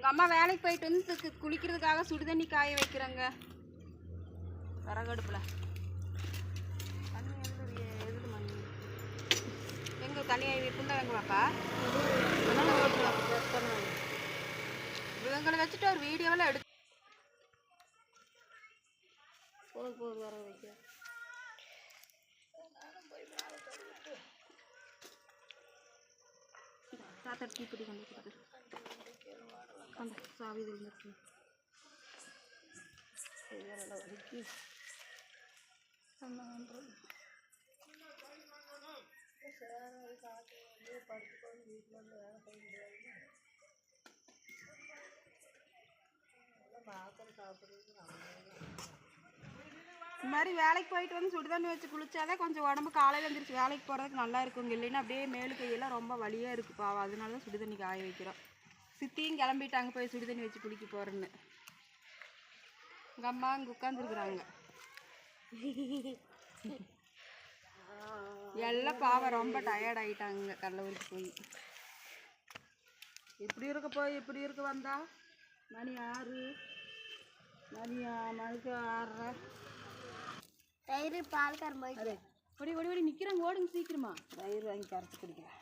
எங்கள் அம்மா வேலைக்கு போயிட்டு வந்து குளிக்கிறதுக்காக சுடுதண்ணி காய வைக்கிறேங்க. விறகடுப்பில். தண்ணி எங்கே தனியாக புண்டை எங்கே பாப்பா இவங்களை வச்சுட்டு ஒரு வீடியோவில் எடுத்து போது போது வர வைக்க. தாத்தா தீப்பெட்டி கொண்டு அந்த சாவி இதில் இருக்கு. இந்த மாதிரி வேலைக்கு போயிட்டு வந்து சுடுதண்ணி வச்சு குளிச்சாதான் கொஞ்சம் உடம்பு காலையில் எழுந்திரிச்சு வேலைக்கு போகிறதுக்கு நல்லா இருக்குங்க இல்லைன்னா அப்படியே மேலு கையெல்லாம் ரொம்ப வலியாக இருக்குது பாவம். அதனால தான் சுடுதண்ணி காய வைக்கிறோம். சித்தியும் கிளம்பிட்டாங்க போய் சுடுதண்ணி வச்சு குளிக்க போகிறேன்னு எங்கள் அம்மா இங்கே உட்காந்துருக்குறாங்க எல்லாம் பாவம் ரொம்ப டயர்ட் ஆகிட்டாங்க கடலூருக்கு போய். இப்படி இருக்க போய் இப்படி இருக்க வந்தா? மணி ஆறு. மணி ஆ- மணிக்கு ஆறரை. தயிர் பால்காரன் போயிட்டு. ஓடி ஓடி ஓடி நிற்கிறாங்க ஓடுங்க சீக்கிரமா. தயிர் வாங்கி கரைச்சி குடிக்கிறேன்.